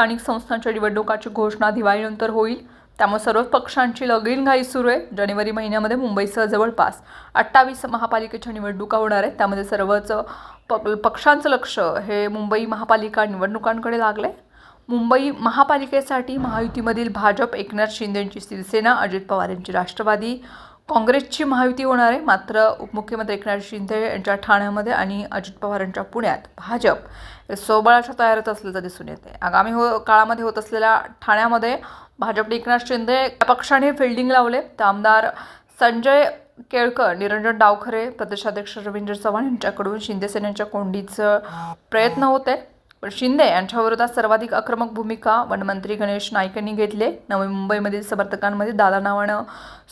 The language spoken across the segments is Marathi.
स्थानिक संस्थांच्या निवडणुकाची घोषणा दिवाळीनंतर होईल. त्यामुळे सर्व पक्षांची लगीनघाई सुरू आहे. जानेवारी महिन्यामध्ये मुंबईसह जवळपास अठ्ठावीस महापालिकेच्या निवडणुका होणार आहेत. त्यामध्ये सर्वच प पक्षांचं लक्ष हे मुंबई महापालिका निवडणुकांकडे लागलं आहे मुंबई महापालिकेसाठी महायुतीमधील भाजप एकनाथ शिंदेंची शिवसेना अजित पवार यांची राष्ट्रवादी काँग्रेसची महायुती होणार आहे. मात्र उपमुख्यमंत्री एकनाथ शिंदे यांच्या ठाण्यामध्ये आणि अजित पवार यांच्या पुण्यात भाजप सोबळाच्या तयारीत असल्याचं दिसून येते आगामी हो काळामध्ये होत असलेल्या ठाण्यामध्ये भाजपने एकनाथ शिंदे या पक्षाने फिल्डिंग लावले. तर आमदार संजय केळकर निरंजन डावखरे प्रदेशाध्यक्ष रवींद्र चव्हाण यांच्याकडून शिंदेसेनेच्या कोंडीचं प्रयत्न होते पण शिंदे यांच्याविरोधात सर्वाधिक आक्रमक भूमिका वनमंत्री गणेश नाईक यांनी घेतले नवी मुंबईमधील समर्थकांमध्ये दादा नावानं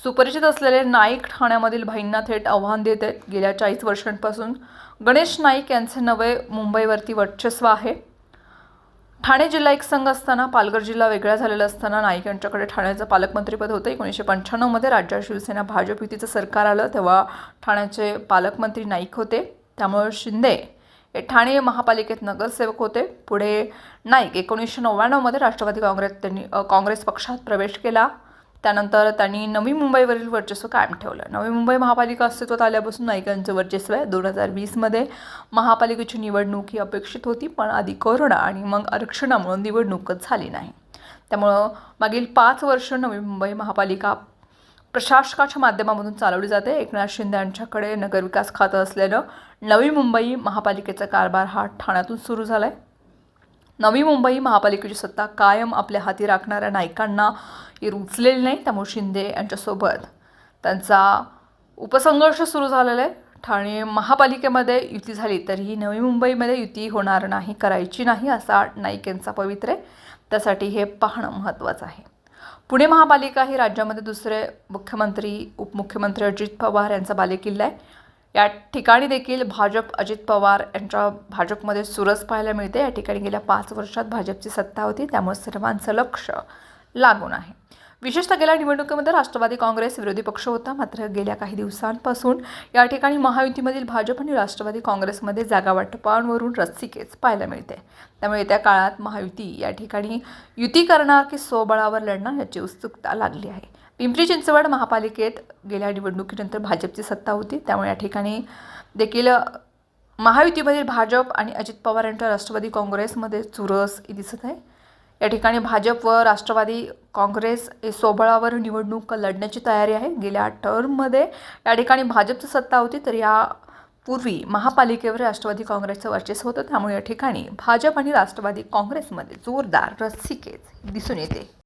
सुपरिचित असलेले नाईक ठाण्यामधील भाईंना थेट आव्हान देत आहेत. गेल्या चाळीस वर्षांपासून गणेश नाईक यांचे नवे मुंबईवरती वर्चस्व आहे. ठाणे जिल्हा एक संघ असताना पालघर जिल्हा वेगळा झालेला असताना नाईक यांच्याकडे ठाण्याचं पालकमंत्रीपद होतं. एकोणीसशे पंच्याण्णवमध्ये राज्यात शिवसेना भाजप युतीचं सरकार आलं तेव्हा ठाण्याचे पालकमंत्री नाईक होते. त्यामुळे शिंदे ठाणे महापालिकेत नगरसेवक होते. पुढे नाईक. एकोणीसशे नव्याण्णवमध्ये राष्ट्रवादी काँग्रेस त्यांनी काँग्रेस पक्षात प्रवेश केला. त्यानंतर त्यांनी नवी मुंबईवरील वर्चस्व कायम ठेवलं. नवी मुंबई महापालिका अस्तित्वात आल्यापासून नाईकांचं वर्चस्व आहे. दोन हजार वीसमध्ये महापालिकेची निवडणूक ही अपेक्षित होती पण आधी कोरोना आणि मग आरक्षणामुळे निवडणूकच झाली नाही. त्यामुळं मागील पाच वर्ष नवी मुंबई महापालिका प्रशासकाच्या माध्यमामधून चालवली जाते. एकनाथ शिंदे यांच्याकडे नगरविकास खातं असलेलं नवी मुंबई महापालिकेचा कारभार हा ठाण्यातून सुरू झाला आहे नवी मुंबई महापालिकेची सत्ता कायम आपल्या हाती राखणाऱ्या नायकांना ही रुचलेली नाही त्यामुळे शिंदे यांच्यासोबत त्यांचा उपसंघर्ष सुरू झालेला आहे. ठाणे महापालिकेमध्ये युती झाली तरीही नवी मुंबईमध्ये युती होणार नाही करायची नाही असा नाईक यांचा पवित्र. आहे त्यासाठी हे पाहणं महत्त्वाचं आहे. पुणे महापालिका ही राज्यामध्ये दुसरे मुख्यमंत्री उपमुख्यमंत्री अजित पवार यांचा बालेकिल्ला आहे. या ठिकाणी देखील भाजप अजित पवार यांच्या भाजपमध्ये सुरस पाहायला मिळते. या ठिकाणी गेल्या पाच वर्षात भाजपची सत्ता होती. त्यामुळे सर्वांचं लक्ष लागून आहे. विशेषतः गेल्या निवडणुकीमध्ये राष्ट्रवादी काँग्रेस विरोधी पक्ष होता. मात्र गेल्या काही दिवसांपासून या ठिकाणी महायुतीमधील भाजप आणि राष्ट्रवादी काँग्रेसमध्ये जागा वाटपांवरून रस्सीकेच पाहायला मिळते. त्यामुळे येत्या काळात महायुती या ठिकाणी युती करणार की स्वबळावर लढणार याची उत्सुकता लागली आहे. पिंपरी चिंचवड महापालिकेत गेल्या निवडणुकीनंतर भाजपची सत्ता होती. त्यामुळे या ठिकाणी देखील महायुतीमधील भाजप आणि अजित पवार यांच्या राष्ट्रवादी काँग्रेसमध्ये चुरस दिसत आहे. या ठिकाणी भाजप व राष्ट्रवादी काँग्रेस हे सोबळावर निवडणूक लढण्याची तयारी आहे. गेल्या टर्ममध्ये या ठिकाणी भाजपची सत्ता होती तर या पूर्वी महापालिकेवर राष्ट्रवादी काँग्रेसचं वर्चस्व होतं. त्यामुळे या ठिकाणी भाजप आणि राष्ट्रवादी काँग्रेसमध्ये जोरदार रस्सीकेच दिसून येते.